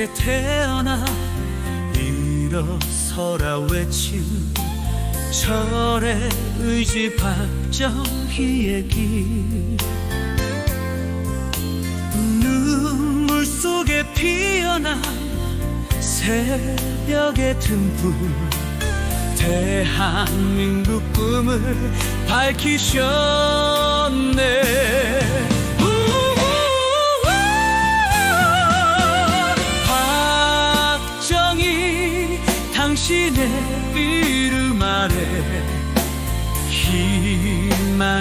속에 태어나 일어서라 외친 철의 의지 박정희의 길. 눈물 속에 피어난 새벽의 등불 대한민국 꿈을 밝히셨네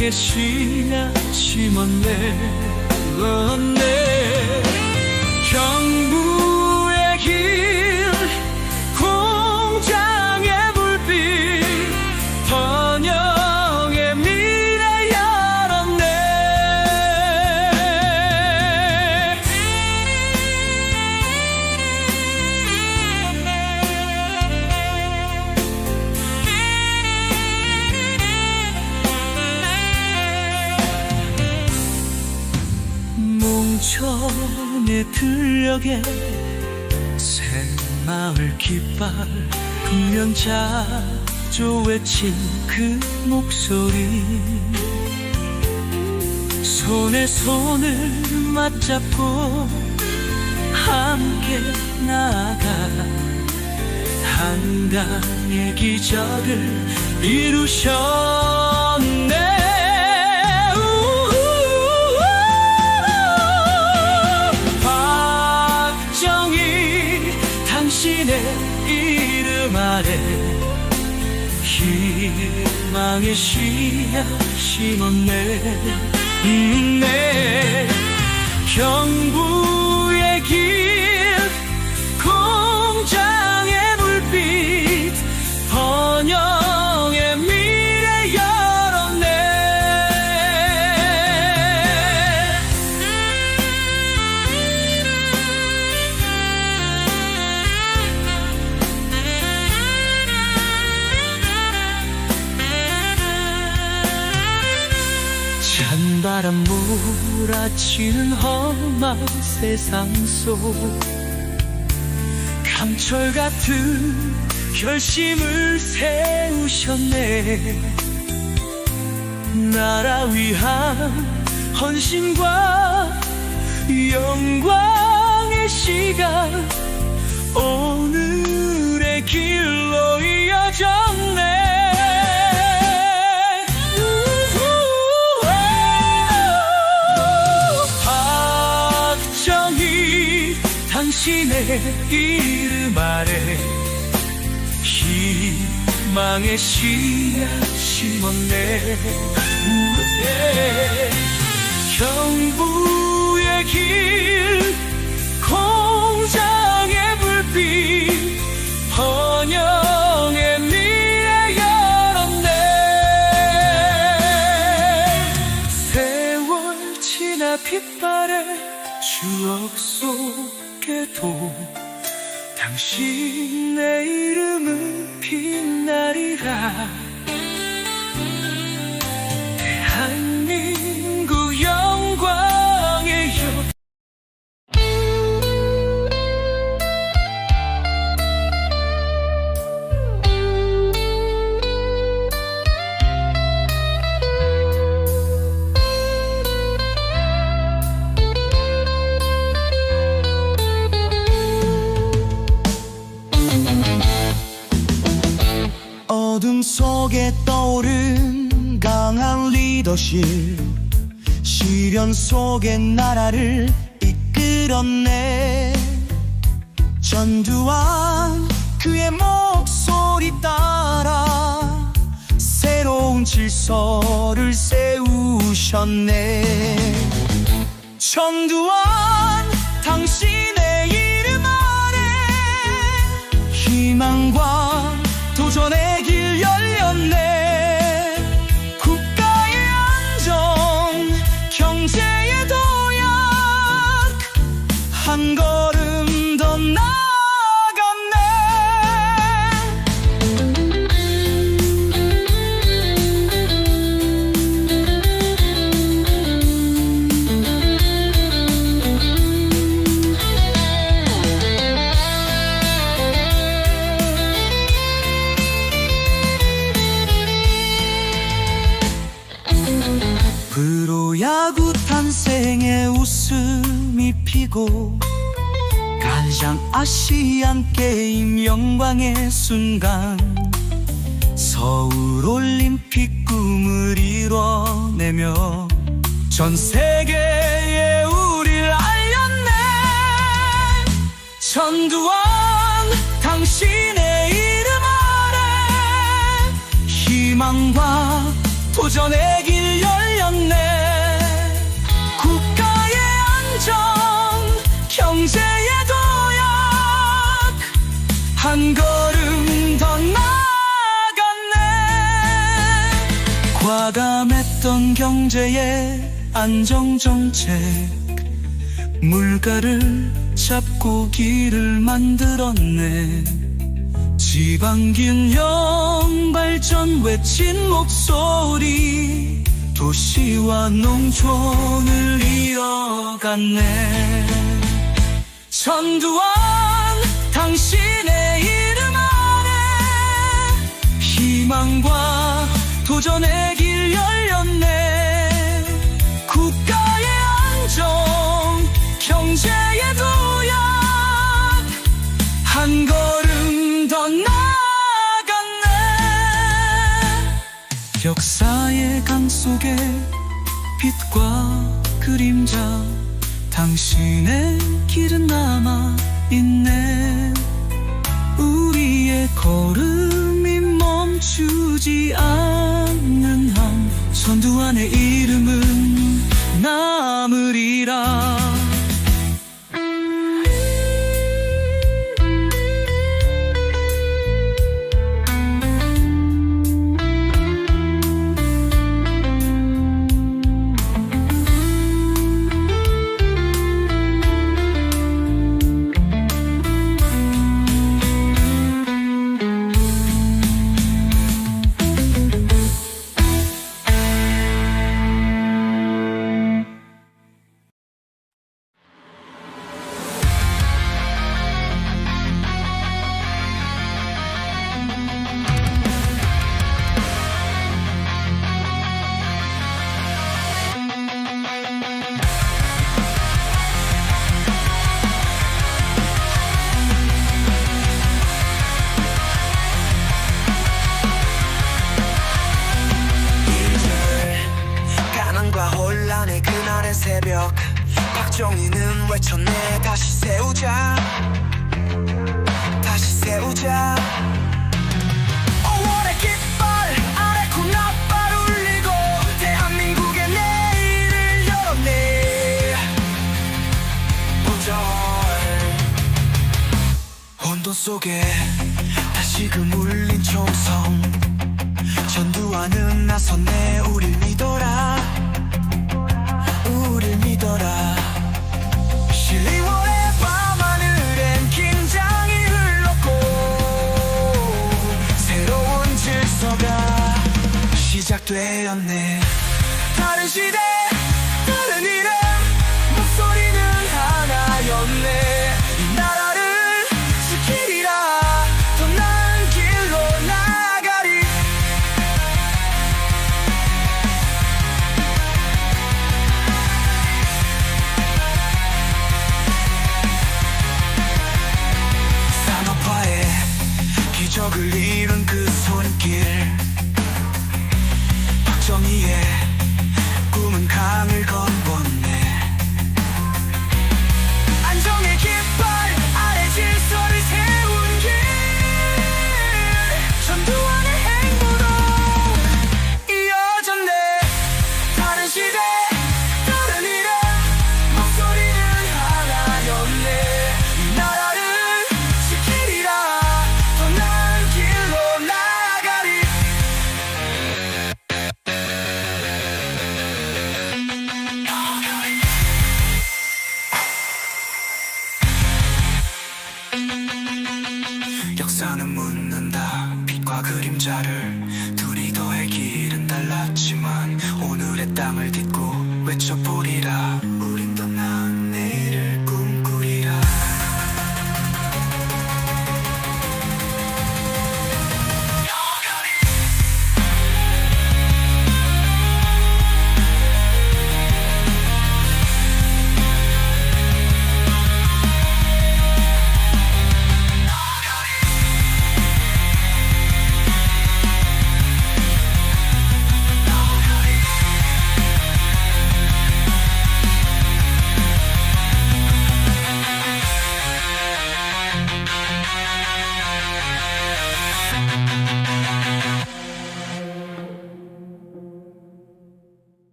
희망의 씨앗 심었네. 었네 몽천의 들녘에 새마을 깃발 분명 자조 외친 그 목소리. 손에 손을 맞잡고 함께 나아가. 한강의 기적을 이루셨 이름 아래 희망의 씨앗 심었네 음, 네. 경부의 길 공장 몰아치는 험한 세상 속 감철 같은 결심을 세우셨네. 나라 위한 헌신과 영광의 시간 오늘의 길로 이어졌 이름 아래 희망의 씨앗 심었네 속에도 당신의 이름은 빛나리라 리더십 시련 속에 나라를 이끌었네. 전두환 그의 목소리 따라 새로운 질서를 세우셨네. 전두환 당신의 울리고 가장 아시안 게임 영광의 순간 서울 올림픽 꿈을 이뤄내며 전 세계에 우릴 알렸네. 전두환 당신의 이름 아래 희망과 도전의 길 경제의 안정정책. 물가를 잡고 길을 만들었네. 지방균형 발전 외친 목소리. 도시와 농촌을 이어갔네. 전두환 당신의 이름 아래 희망과 도전의 길 역사의 강 속에 빛과 그림자 당신의 길은 남아 있네. 우리의 걸음이 멈추지 않는 한 전두환의 이름은 남으리라 박정희는 외쳤네. 다시 세우자. 다시 세우자. 5월의 깃발 아래 콩나발 울리고 대한민국의 내일을 열었네. 우절. 혼돈 속에 다시금 울린 총성. 전두환은 나섰네. 우릴 믿어라 되었네. 다른 시대 다른 이름 목소리는 하나였네. 이 나라를 지키리라. 더 나은 길로 나아가리. 산업화의 기적을